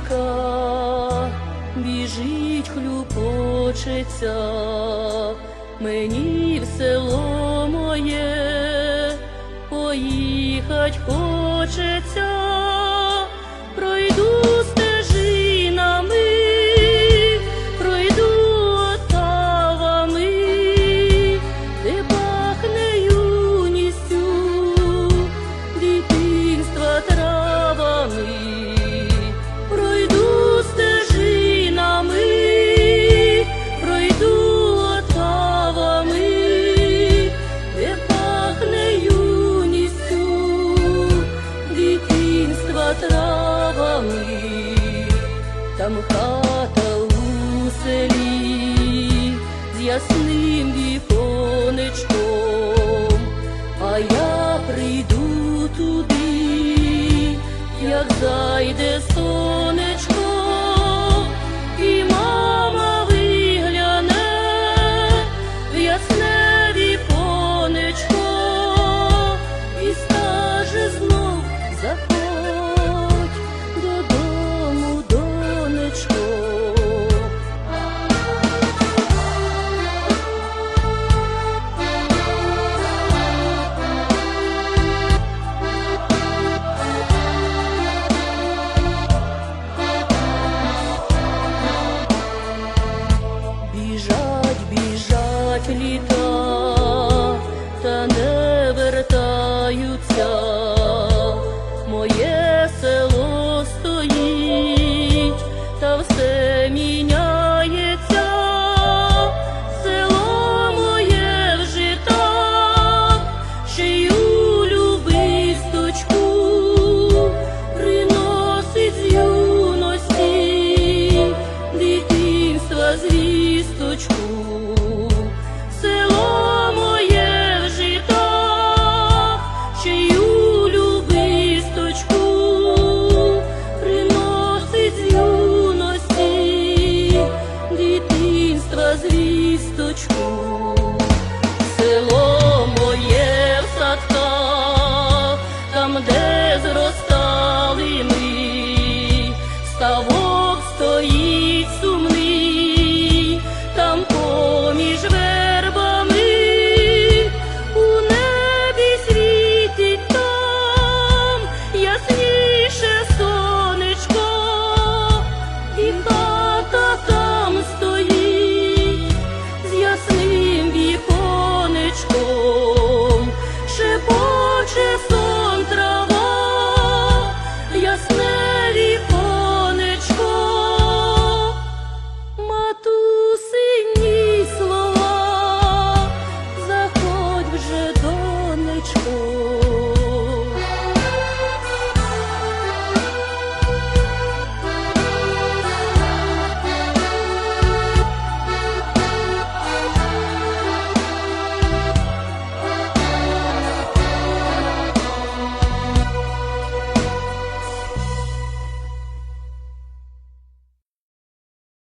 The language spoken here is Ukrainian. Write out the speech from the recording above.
ріка біжить, хлюпочеться, мені в село моє поїхать хочеться. хата у селі з ясним віконечком, а я прийду туди, як зайде.